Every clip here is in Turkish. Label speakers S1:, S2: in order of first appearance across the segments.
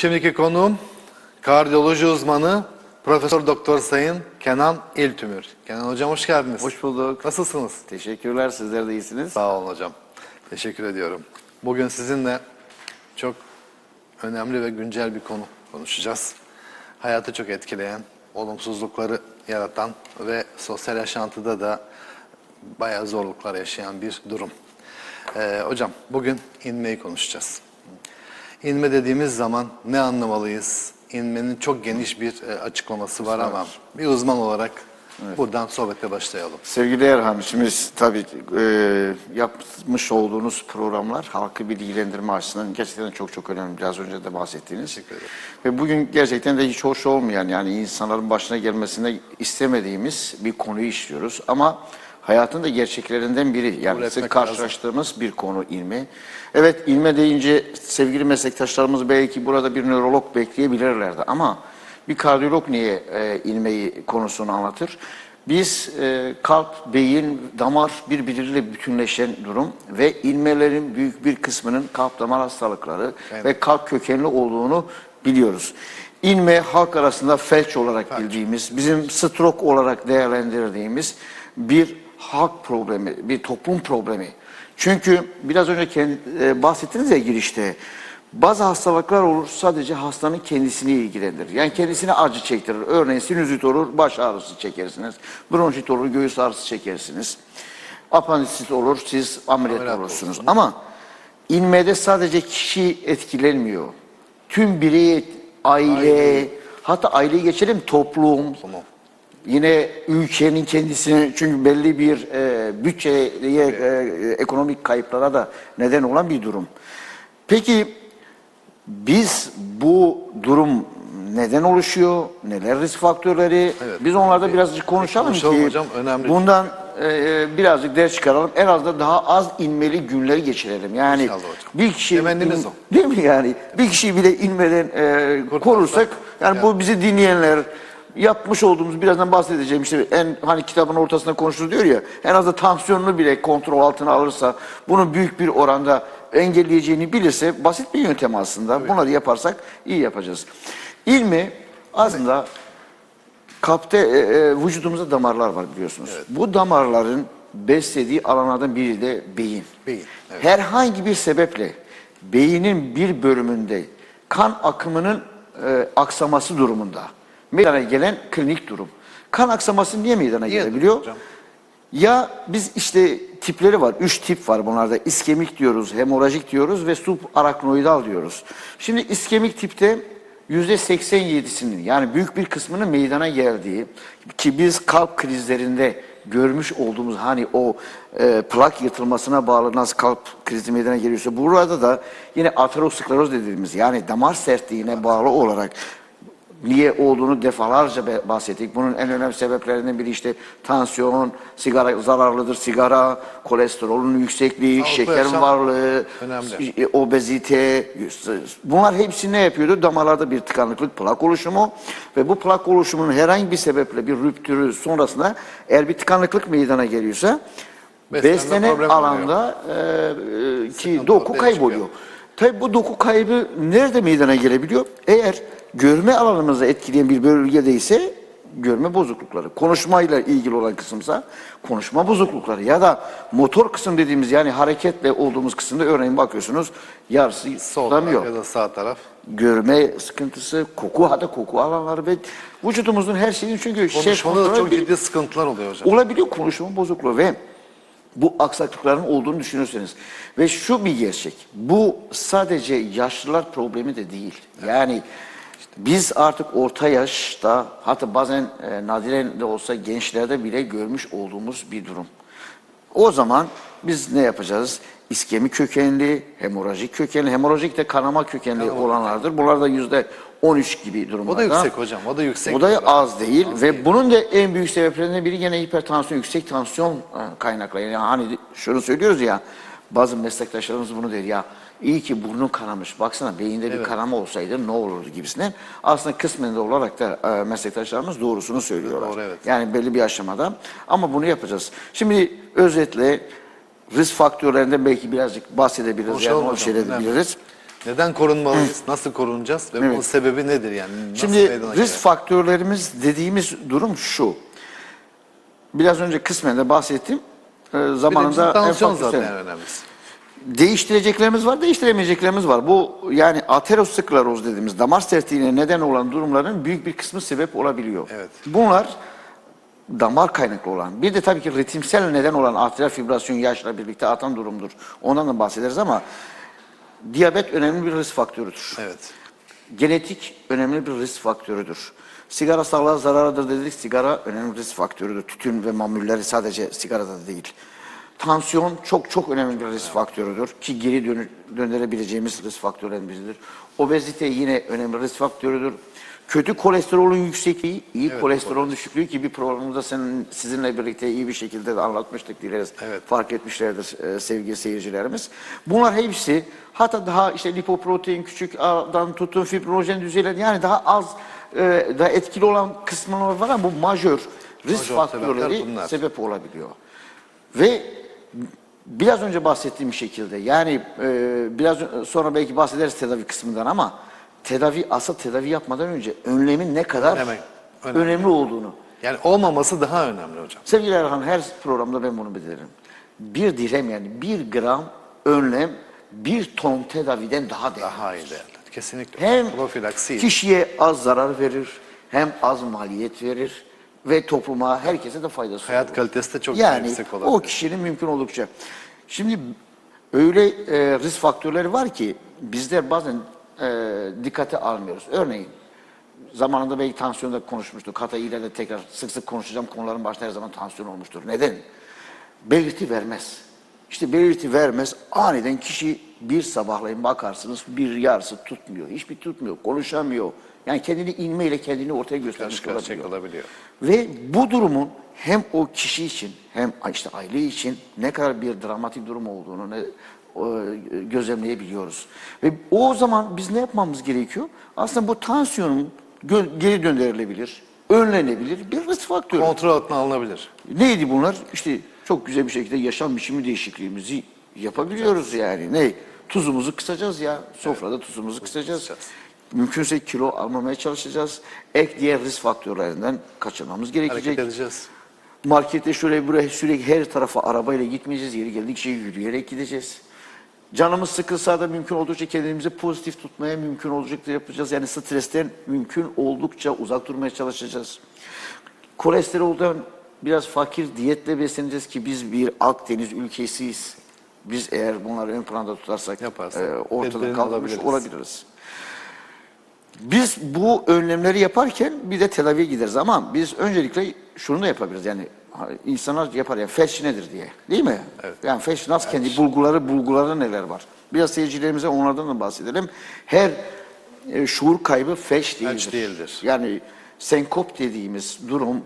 S1: Şimdiki konuğum kardiyoloji uzmanı Profesör Doktor Sayın Kenan İltümür. Kenan hocam hoş geldiniz.
S2: Hoş bulduk.
S1: Nasılsınız?
S2: Teşekkürler. Sizler de iyisiniz.
S1: Sağ olun hocam. Teşekkür ediyorum. Bugün sizinle çok önemli ve güncel bir konu konuşacağız. Hayatı çok etkileyen, olumsuzlukları yaratan ve sosyal yaşantıda da bayağı zorluklar yaşayan bir durum. Ee, hocam bugün inmeyi konuşacağız. İnme dediğimiz zaman ne anlamalıyız? İnmenin çok geniş bir e, açıklaması var ama bir uzman olarak buradan sohbete başlayalım.
S2: Sevgili Erhan, şimdi tabii e, yapmış olduğunuz programlar halkı bilgilendirme açısından gerçekten çok çok önemli. Biraz önce de bahsettiğiniz.
S1: Teşekkür ederim.
S2: Ve bugün gerçekten de hiç hoş olmayan yani insanların başına gelmesine istemediğimiz bir konuyu işliyoruz. Ama hayatın da gerçeklerinden biri. Yani sık karşılaştığımız bir konu ilmi. Evet ilme deyince sevgili meslektaşlarımız belki burada bir nörolog bekleyebilirlerdi ama bir kardiyolog niye e, ilmeği konusunu anlatır? Biz e, kalp, beyin, damar birbiriyle bütünleşen durum ve ilmelerin büyük bir kısmının kalp damar hastalıkları
S1: Evet.
S2: ve kalp kökenli olduğunu biliyoruz. İlme halk arasında felç olarak bildiğimiz, bizim stroke olarak değerlendirdiğimiz bir halk problemi, bir toplum problemi. Çünkü biraz önce kend- e, bahsettiniz ya girişte, bazı hastalıklar olur sadece hastanın kendisini ilgilendirir. Yani kendisine acı çektirir. Örneğin sinüzit olur, baş ağrısı çekersiniz. Bronşit olur, göğüs ağrısı çekersiniz. Apandisit olur, siz ameliyat,
S1: Ameliyat
S2: olursunuz. Ama inmede sadece kişi etkilenmiyor. Tüm birey, aile, hatta aileyi geçelim toplum,
S1: Tamam.
S2: Yine ülkenin kendisine çünkü belli bir e, bütçeye, e, ekonomik kayıplara da neden olan bir durum. Peki biz bu durum neden oluşuyor? Neler risk faktörleri?
S1: Evet.
S2: Biz onlarda birazcık konuşalım,
S1: konuşalım
S2: ki
S1: hocam, önemli.
S2: bundan e, birazcık ders çıkaralım. En az da daha az inmeli günleri geçirelim. Yani
S1: İnşallah hocam.
S2: bir kişi
S1: Temennimiz o.
S2: Değil mi yani? Bir kişiyi bile inmeden e, korursak yani bu bizi dinleyenler yapmış olduğumuz birazdan bahsedeceğim işte en hani kitabın ortasında konuşulur diyor ya en az da tansiyonunu bile kontrol altına alırsa bunu büyük bir oranda engelleyeceğini bilirse basit bir yöntem aslında. Bunları yaparsak iyi yapacağız. İlmi aslında kalpte e, e, vücudumuzda damarlar var biliyorsunuz. Bu damarların beslediği alanlardan biri de beyin.
S1: Beyin, evet.
S2: Herhangi bir sebeple beynin bir bölümünde kan akımının e, aksaması durumunda meydana gelen klinik durum. Kan aksaması niye meydana
S1: Niye
S2: gelebiliyor?
S1: hocam?
S2: Ya biz işte tipleri var. Üç tip var bunlarda. İskemik diyoruz, hemorajik diyoruz ve subaraknoidal diyoruz. Şimdi iskemik tipte yüzde 87'sinin yani büyük bir kısmının meydana geldiği ki biz kalp krizlerinde görmüş olduğumuz hani o e, plak yırtılmasına bağlı nasıl kalp krizi meydana geliyorsa burada da yine ateroskleroz dediğimiz yani damar sertliğine bağlı olarak niye olduğunu defalarca bahsettik. Bunun en önemli sebeplerinden biri işte tansiyon, sigara zararlıdır, sigara, kolesterolün yüksekliği,
S1: Sağlıklı
S2: şeker
S1: yaşam
S2: varlığı,
S1: önemli.
S2: obezite. Bunlar hepsi ne yapıyordu? Damarlarda bir tıkanıklık, plak oluşumu ve bu plak oluşumunun herhangi bir sebeple bir rüptürü sonrasında eğer bir tıkanıklık meydana geliyorsa
S1: Beslenme
S2: alanda e, e, ki
S1: Sıkıntı
S2: doku kayboluyor.
S1: çıkıyor.
S2: Tabi bu doku kaybı nerede meydana gelebiliyor? Eğer görme alanımızı etkileyen bir bölgede ise görme bozuklukları. Konuşmayla ilgili olan kısımsa konuşma bozuklukları ya da motor kısım dediğimiz yani hareketle olduğumuz kısımda örneğin bakıyorsunuz yarısı
S1: Sol taraf ya da sağ taraf.
S2: Görme sıkıntısı, koku hatta koku alanları ve vücudumuzun her şeyin çünkü
S1: Konuşmada da
S2: kontrolü
S1: çok
S2: bir-
S1: ciddi sıkıntılar oluyor hocam.
S2: olabiliyor konuşma bozukluğu ve bu aksaklıkların olduğunu düşünürseniz ve şu bir gerçek bu sadece yaşlılar problemi de değil yani biz artık orta yaşta hatta bazen e, nadiren de olsa gençlerde bile görmüş olduğumuz bir durum. O zaman biz ne yapacağız? İskemi kökenli, hemorajik kökenli, hemorajik de kanama kökenli olanlardır. Bunlar da yüzde 13 gibi durumlarda.
S1: O da yüksek hocam. O da yüksek.
S2: O da az değil ve bunun da en büyük sebeplerinden biri gene hipertansiyon, yüksek tansiyon e, kaynaklı. Yani hani şunu söylüyoruz ya, bazı meslektaşlarımız bunu der ya, iyi ki burnun kanamış, baksana beyinde bir kanama olsaydı ne olurdu gibisinden. Aslında kısmen de olarak da e, meslektaşlarımız doğrusunu söylüyorlar.
S1: Doğru, evet.
S2: Yani belli bir aşamada ama bunu yapacağız. Şimdi özetle risk faktörlerinden belki birazcık bahsedebiliriz,
S1: Konuşalım
S2: yani
S1: hocam,
S2: edebiliriz.
S1: Neden korunmalıyız? Nasıl korunacağız? Ve bunun
S2: Evet.
S1: sebebi nedir yani? Nasıl
S2: Şimdi risk
S1: gelir?
S2: faktörlerimiz dediğimiz durum şu. Biraz önce kısmen de bahsettim.
S1: Bizim
S2: zamanında
S1: tansiyon
S2: enfarktüs-
S1: zaten en önemlisi.
S2: Değiştireceklerimiz var, değiştiremeyeceklerimiz var. Bu yani ateroskleroz dediğimiz damar sertliğine neden olan durumların büyük bir kısmı sebep olabiliyor.
S1: Evet.
S2: Bunlar damar kaynaklı olan. Bir de tabii ki ritimsel neden olan arteriyel fibrasyon yaşla birlikte artan durumdur. Ondan da bahsederiz ama diyabet önemli bir risk faktörüdür.
S1: Evet.
S2: Genetik önemli bir risk faktörüdür. Sigara sağlığa zararlıdır dedik. Sigara önemli risk faktörüdür. Tütün ve mamulleri sadece sigarada da değil. Tansiyon çok çok önemli bir risk faktörüdür ki geri dönü- döndürebileceğimiz risk faktörlerimizdir. Obezite yine önemli risk faktörüdür. Kötü kolesterolün yüksekliği, iyi
S1: Evet,
S2: kolesterolün düşüklüğü ki bir programımızda senin, sizinle birlikte iyi bir şekilde de anlatmıştık dileriz.
S1: Evet.
S2: Fark etmişlerdir e, sevgili seyircilerimiz. Bunlar hepsi hatta daha işte lipoprotein küçük A'dan tutun fibrinojen düzeyler yani daha az e, daha etkili olan kısımlar var ama bu majör risk
S1: Majör
S2: faktörleri sebep olabiliyor. Ve biraz önce bahsettiğim şekilde yani e, biraz sonra belki bahsederiz tedavi kısmından ama tedavi asıl tedavi yapmadan önce önlemin ne kadar
S1: Önemli,
S2: önemli,
S1: önemli.
S2: olduğunu.
S1: Yani olmaması daha önemli hocam.
S2: Sevgili Erhan her programda ben bunu bilirim. Bir dirhem yani bir gram önlem bir ton tedaviden daha değerli.
S1: Daha iyi değerli. Kesinlikle.
S2: Hem kişiye az zarar verir hem az maliyet verir ve topluma herkese de faydası
S1: Hayat
S2: olur.
S1: kalitesi de çok
S2: yani
S1: yüksek
S2: o
S1: olabilir.
S2: kişinin mümkün oldukça. Şimdi öyle e, risk faktörleri var ki bizler bazen e, dikkate almıyoruz. Örneğin zamanında belki tansiyonda konuşmuştuk. Hatta ileride tekrar sık sık konuşacağım konuların başında her zaman tansiyon olmuştur. Neden? Belirti vermez. İşte belirti vermez. Aniden kişi bir sabahlayın bakarsınız bir yarısı tutmuyor. Hiçbir tutmuyor. Konuşamıyor. Yani kendini inmeyle kendini ortaya göstermiş
S1: Karşı
S2: olabiliyor.
S1: olabiliyor.
S2: Ve bu durumun hem o kişi için hem işte aile için ne kadar bir dramatik durum olduğunu ne, gözlemleyebiliyoruz. Ve o zaman biz ne yapmamız gerekiyor? Aslında bu tansiyonun geri döndürülebilir, önlenebilir bir risk faktörü.
S1: Kontrol altına alınabilir.
S2: Neydi bunlar? İşte çok güzel bir şekilde yaşam biçimi değişikliğimizi yapabiliyoruz yani. Ne? Tuzumuzu kısacağız ya. Sofrada tuzumuzu kısacağız.
S1: kısacağız.
S2: Mümkünse kilo almamaya çalışacağız. Ek diğer risk faktörlerinden kaçınmamız gerekecek.
S1: Hareket edeceğiz.
S2: Markette şöyle buraya sürekli her tarafa arabayla gitmeyeceğiz. Yeri geldikçe yürüyerek gideceğiz. Canımız sıkılsa da mümkün oldukça kendimizi pozitif tutmaya mümkün olacakça yapacağız. Yani stresten mümkün oldukça uzak durmaya çalışacağız. Kolesterolden biraz fakir diyetle besleneceğiz ki biz bir Akdeniz ülkesiyiz. Biz eğer bunları ön planda tutarsak
S1: Yaparsak
S2: e, ortadan
S1: tedbirini
S2: kaldırmış
S1: alabiliriz.
S2: olabiliriz. Biz bu önlemleri yaparken bir de tedaviye gideriz ama biz öncelikle şunu da yapabiliriz yani insanlar yapar ya felç nedir diye değil mi?
S1: Evet.
S2: Yani felç nasıl kendi bulguları bulguları neler var? Biraz seyircilerimize onlardan da bahsedelim. Her e, şuur kaybı felç değildir.
S1: değildir.
S2: Yani senkop dediğimiz durum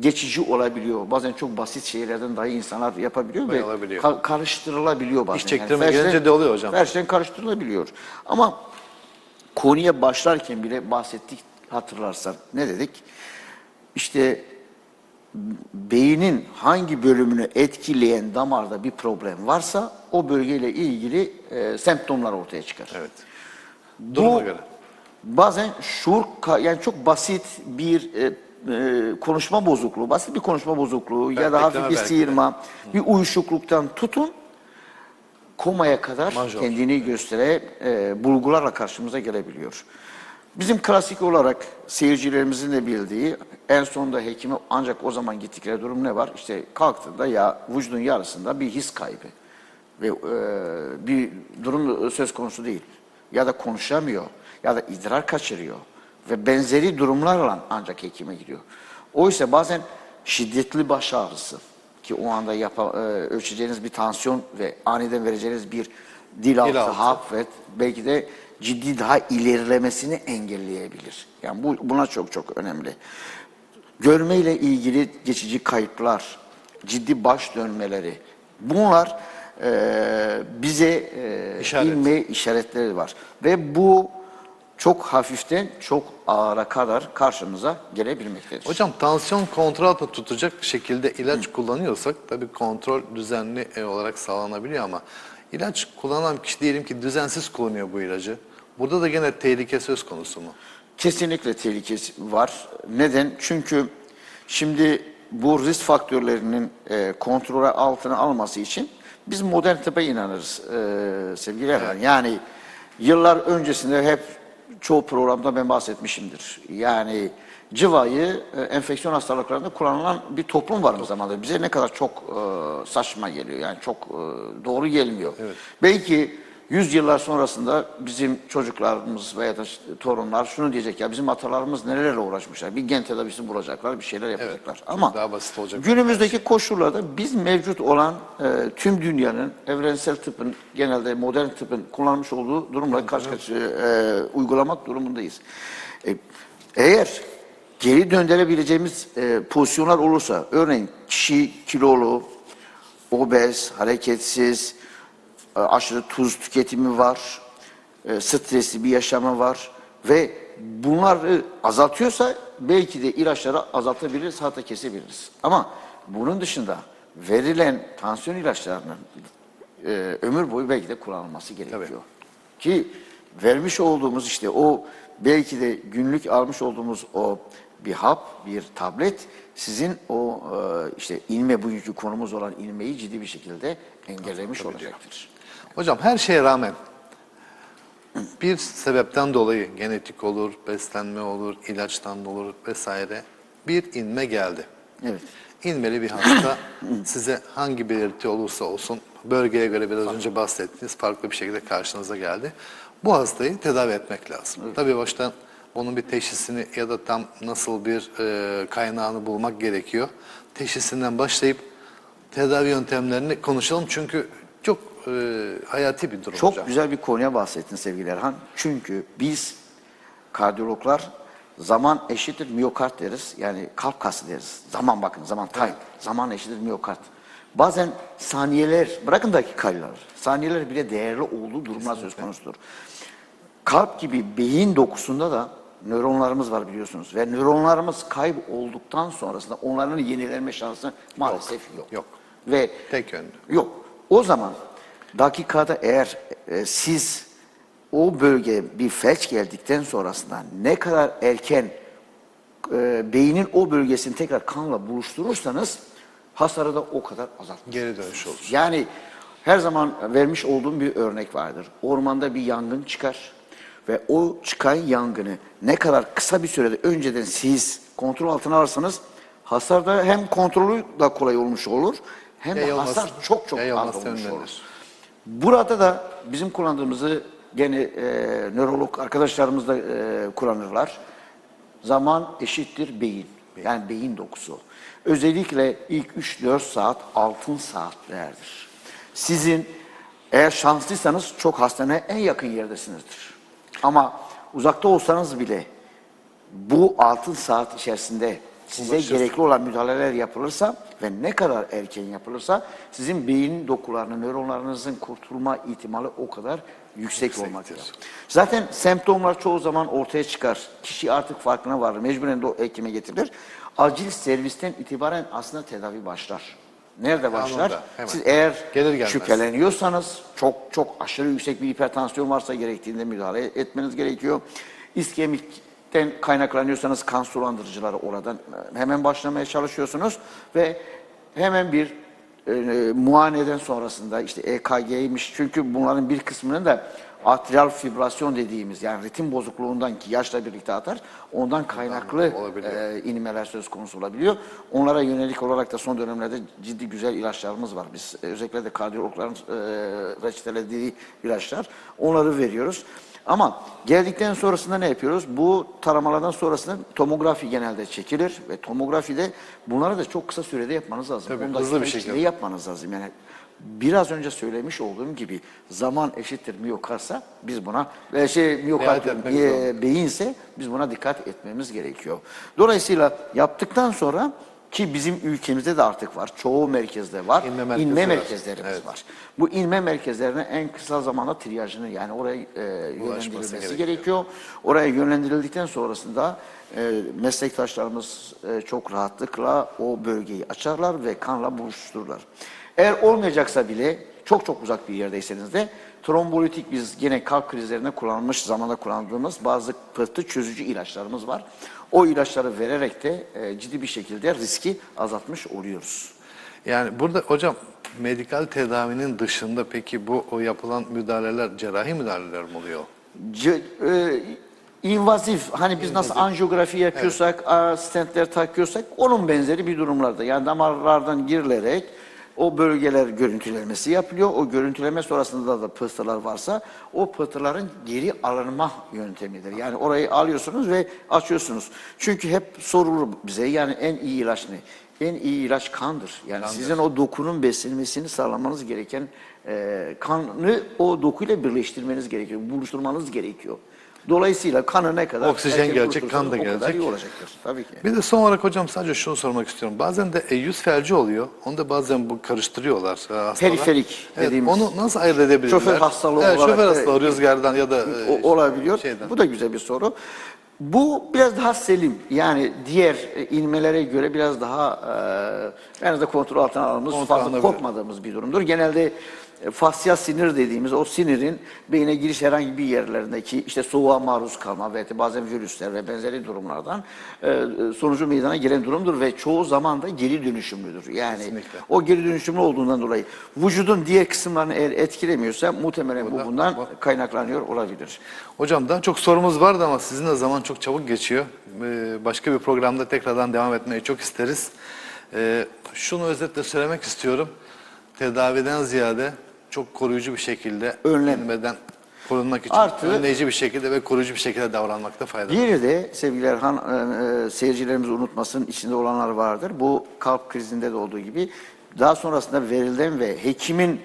S2: geçici olabiliyor. Bazen çok basit şeylerden dahi insanlar yapabiliyor ve ka- karıştırılabiliyor bazen.
S1: İş çektirme
S2: felçten-
S1: gelince de oluyor hocam.
S2: Felçten karıştırılabiliyor. Ama konuya başlarken bile bahsettik hatırlarsan. Ne dedik? İşte beynin hangi bölümünü etkileyen damarda bir problem varsa o bölgeyle ilgili e, semptomlar ortaya çıkar.
S1: Evet. Duruma
S2: Bu
S1: göre.
S2: Bazen şuur yani çok basit bir e, e, konuşma bozukluğu, basit bir konuşma bozukluğu ya da hafif bir sıyırma, bir uyuşukluktan tutun komaya kadar
S1: Majör.
S2: kendini gösteren e, bulgularla karşımıza gelebiliyor. Bizim klasik olarak seyircilerimizin de bildiği en sonunda hekime ancak o zaman gittikleri durum ne var? İşte kalktığında ya vücudun yarısında bir his kaybı ve e, bir durum söz konusu değil. Ya da konuşamıyor ya da idrar kaçırıyor ve benzeri durumlarla ancak hekime gidiyor. Oysa bazen şiddetli baş ağrısı ki o anda yapa, e, ölçeceğiniz bir tansiyon ve aniden vereceğiniz bir dil altı,
S1: altı.
S2: hap ve belki de ciddi daha ilerlemesini engelleyebilir. Yani bu buna çok çok önemli. Görmeyle ilgili geçici kayıplar, ciddi baş dönmeleri bunlar e, bize e,
S1: İşaret.
S2: inme işaretleri var. Ve bu çok hafiften çok ağıra kadar karşımıza gelebilmektedir.
S1: Hocam tansiyon kontrol altında tutacak şekilde ilaç kullanıyorsak tabii kontrol düzenli e, olarak sağlanabiliyor ama İlaç kullanan kişi diyelim ki düzensiz kullanıyor bu ilacı. Burada da gene tehlike söz konusu mu?
S2: Kesinlikle tehlikesi var. Neden? Çünkü şimdi bu risk faktörlerinin e, kontrol altına alması için biz modern tıbba inanırız e, sevgili Erhan. Yani yıllar öncesinde hep çoğu programda ben bahsetmişimdir. Yani cıvayı e, enfeksiyon hastalıklarında kullanılan bir toplum var o zamanda. Bize ne kadar çok e, saçma geliyor. Yani çok e, doğru gelmiyor. Belki Yüz yıllar sonrasında bizim çocuklarımız veya da torunlar şunu diyecek ya bizim atalarımız nelerle uğraşmışlar. Bir gen tedavisi bulacaklar, bir şeyler yapacaklar. Ama
S1: daha basit olacak.
S2: günümüzdeki koşullarda biz mevcut olan e, tüm dünyanın evrensel tıbbın, genelde modern tıbbın kullanmış olduğu durumla karşı karşıya e, uygulamak durumundayız. E, eğer geri döndürebileceğimiz e, pozisyonlar olursa, örneğin kişi kilolu, obez, hareketsiz, aşırı tuz tüketimi var, e, stresli bir yaşamı var ve bunları azaltıyorsa belki de ilaçları azaltabiliriz, hatta kesebiliriz. Ama bunun dışında verilen tansiyon ilaçlarının e, ömür boyu belki de kullanılması gerekiyor. Ki vermiş olduğumuz işte o belki de günlük almış olduğumuz o bir hap, bir tablet sizin o e, işte ilme bugünkü konumuz olan ilmeği ciddi bir şekilde engellemiş olacaktır.
S1: Hocam her şeye rağmen bir sebepten dolayı genetik olur, beslenme olur, ilaçtan olur vesaire bir inme geldi.
S2: Evet.
S1: İnmeli bir hasta size hangi belirti olursa olsun bölgeye göre biraz önce bahsettiğiniz farklı bir şekilde karşınıza geldi. Bu hastayı tedavi etmek lazım. Tabii baştan bunun bir teşhisini ya da tam nasıl bir e, kaynağını bulmak gerekiyor. Teşhisinden başlayıp tedavi yöntemlerini konuşalım çünkü çok e, hayati bir durum
S2: Çok
S1: hocam.
S2: güzel bir konuya bahsettin sevgili Erhan. Çünkü biz kardiyologlar zaman eşittir miyokard deriz. Yani kalp kası deriz. Zaman bakın zaman time. Zaman eşittir miyokard. Bazen saniyeler, bırakın dakikalar, saniyeler bile değerli olduğu durumlar söz konusudur. Kalp gibi beyin dokusunda da nöronlarımız var biliyorsunuz. Ve nöronlarımız kaybolduktan sonrasında onların yenilenme şansı maalesef yok.
S1: yok.
S2: Ve
S1: Tek yönlü.
S2: Yok. O zaman dakikada eğer e, siz o bölgeye bir felç geldikten sonrasında ne kadar erken e, beynin o bölgesini tekrar kanla buluşturursanız hasarı da o kadar azaltır.
S1: Geri dönüş olur.
S2: Yani her zaman vermiş olduğum bir örnek vardır. Ormanda bir yangın çıkar ve o çıkan yangını ne kadar kısa bir sürede önceden siz kontrol altına alırsanız hasar da hem kontrolü da kolay olmuş olur hem de
S1: Yayılması-
S2: hasar çok çok az
S1: yayılması
S2: olmuş
S1: önlenir.
S2: olur. Burada da bizim kullandığımızı gene e, nörolog arkadaşlarımız da e, kullanırlar. Zaman eşittir beyin. Yani beyin dokusu. Özellikle ilk 3-4 saat altın saatlerdir. Sizin eğer şanslıysanız çok hastaneye en yakın yerdesinizdir. Ama uzakta olsanız bile bu altın saat içerisinde size gerekli olan müdahaleler yapılırsa ve ne kadar erken yapılırsa sizin beyin dokularının, nöronlarınızın kurtulma ihtimali o kadar yüksek olmaktadır. Zaten semptomlar çoğu zaman ortaya çıkar. Kişi artık farkına varır. Mecburen de o hekime getirilir. Acil servisten itibaren aslında tedavi başlar. Nerede başlar?
S1: Anında.
S2: Siz eğer
S1: Gelir gelmez.
S2: şüpheleniyorsanız, çok çok aşırı yüksek bir hipertansiyon varsa gerektiğinde müdahale etmeniz gerekiyor. İskemikten kaynaklanıyorsanız kan sulandırıcıları oradan e, hemen başlamaya çalışıyorsunuz ve hemen bir e, muayeneden sonrasında işte EKG'ymiş çünkü bunların bir kısmının da atrial fibrasyon dediğimiz yani ritim bozukluğundan ki yaşla birlikte atar ondan kaynaklı
S1: olabiliyor.
S2: e, inmeler söz konusu olabiliyor. Onlara yönelik olarak da son dönemlerde ciddi güzel ilaçlarımız var. Biz e, özellikle de kardiyologların e, reçetelediği ilaçlar. Onları veriyoruz. Ama geldikten sonrasında ne yapıyoruz? Bu taramalardan sonrasında tomografi genelde çekilir ve tomografide bunları da çok kısa sürede yapmanız lazım.
S1: Tabii,
S2: 10
S1: hızlı bir şekilde.
S2: yapmanız lazım. Yani biraz önce söylemiş olduğum gibi zaman eşittir miyokarsa biz buna ve şey miyokard e, beyinse biz buna dikkat etmemiz gerekiyor. Dolayısıyla yaptıktan sonra ki bizim ülkemizde de artık var. Çoğu merkezde var.
S1: İnme
S2: İnme,
S1: merkezi var.
S2: merkezlerimiz
S1: Evet.
S2: var. Bu inme merkezlerine en kısa zamanda triyajını yani oraya e, yönlendirilmesi
S1: gerekiyor.
S2: gerekiyor. Oraya yönlendirildikten sonrasında e, meslektaşlarımız e, çok rahatlıkla o bölgeyi açarlar ve kanla buluştururlar. Eğer olmayacaksa bile çok çok uzak bir yerdeyseniz de trombolitik biz gene kalp krizlerinde kullanılmış zamanda kullandığımız bazı pıhtı çözücü ilaçlarımız var. O ilaçları vererek de e, ciddi bir şekilde riski azaltmış oluyoruz.
S1: Yani burada hocam medikal tedavinin dışında peki bu o yapılan müdahaleler cerrahi müdahaleler mi oluyor?
S2: Ce- e, invazif hani biz nasıl anjiyografi yapıyorsak, a, stentler takıyorsak onun benzeri bir durumlarda. Yani damarlardan girilerek o bölgeler görüntülenmesi yapılıyor. O görüntüleme sonrasında da pıhtılar varsa o pıhtıların geri alınma yöntemidir. Yani orayı alıyorsunuz ve açıyorsunuz. Çünkü hep sorulur bize yani en iyi ilaç ne? En iyi ilaç kandır. Yani sizin o dokunun beslenmesini sağlamanız gereken e, kanı o dokuyla birleştirmeniz gerekiyor, buluşturmanız gerekiyor. Dolayısıyla kanı ne kadar
S1: Oksijen gelecek, kan da gelecek.
S2: iyi olacaktır. Tabii ki.
S1: Bir de son olarak hocam sadece şunu sormak istiyorum. Bazen de e, yüz felci oluyor. Onu da bazen bu karıştırıyorlar e, hastalar.
S2: Periferik
S1: evet,
S2: dediğimiz.
S1: Onu nasıl ayırt edebilirler?
S2: Şoför hastalığı
S1: evet,
S2: olarak
S1: Şoför hastalığı rüzgardan ya da e,
S2: O, olabiliyor.
S1: şeyden.
S2: Bu da güzel bir soru. Bu biraz daha selim. Yani diğer e, inmelere göre biraz daha e, en azından kontrol altına aldığımız,
S1: Kontrol
S2: fazla korkmadığımız bir durumdur. Genelde e, fasyal sinir dediğimiz o sinirin beyne giriş herhangi bir yerlerindeki işte soğuğa maruz kalma ve bazen virüsler ve benzeri durumlardan e, e, sonucu meydana gelen durumdur ve çoğu zaman da geri dönüşümlüdür. Yani
S1: Kesinlikle.
S2: o geri dönüşümlü olduğundan dolayı vücudun diğer kısımlarını eğer etkilemiyorsa muhtemelen bu
S1: da-
S2: bundan
S1: bu-
S2: kaynaklanıyor olabilir.
S1: Hocam daha çok sorumuz vardı ama sizin de zaman çok çabuk geçiyor. Ee, başka bir programda tekrardan devam etmeyi çok isteriz. Ee, şunu özetle söylemek istiyorum. Tedaviden ziyade çok koruyucu bir şekilde
S2: Önlem.
S1: ölmeden korunmak için
S2: Artı-
S1: önleyici bir şekilde ve koruyucu bir şekilde davranmakta fayda var.
S2: Diğeri de sevgili Erhan e, e, seyircilerimiz unutmasın içinde olanlar vardır. Bu kalp krizinde de olduğu gibi daha sonrasında verilen ve hekimin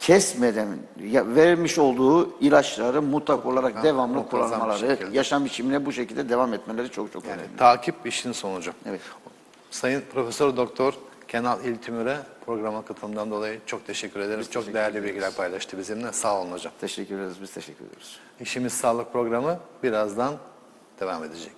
S2: kesmeden ya, vermiş olduğu ilaçları mutlak olarak devamlı
S1: muntazam bir
S2: kullanmaları,
S1: şekilde.
S2: yaşam biçimine bu şekilde devam etmeleri çok çok önemli.
S1: takip işin sonucu.
S2: Evet.
S1: Sayın Profesör Doktor Kenal İltimür'e programa katılımından dolayı çok teşekkür ederiz. çok değerli bilgiler paylaştı bizimle. Sağ olun hocam.
S2: Teşekkür ederiz, biz teşekkür ediyoruz.
S1: İşimiz Sağlık programı birazdan devam edecek.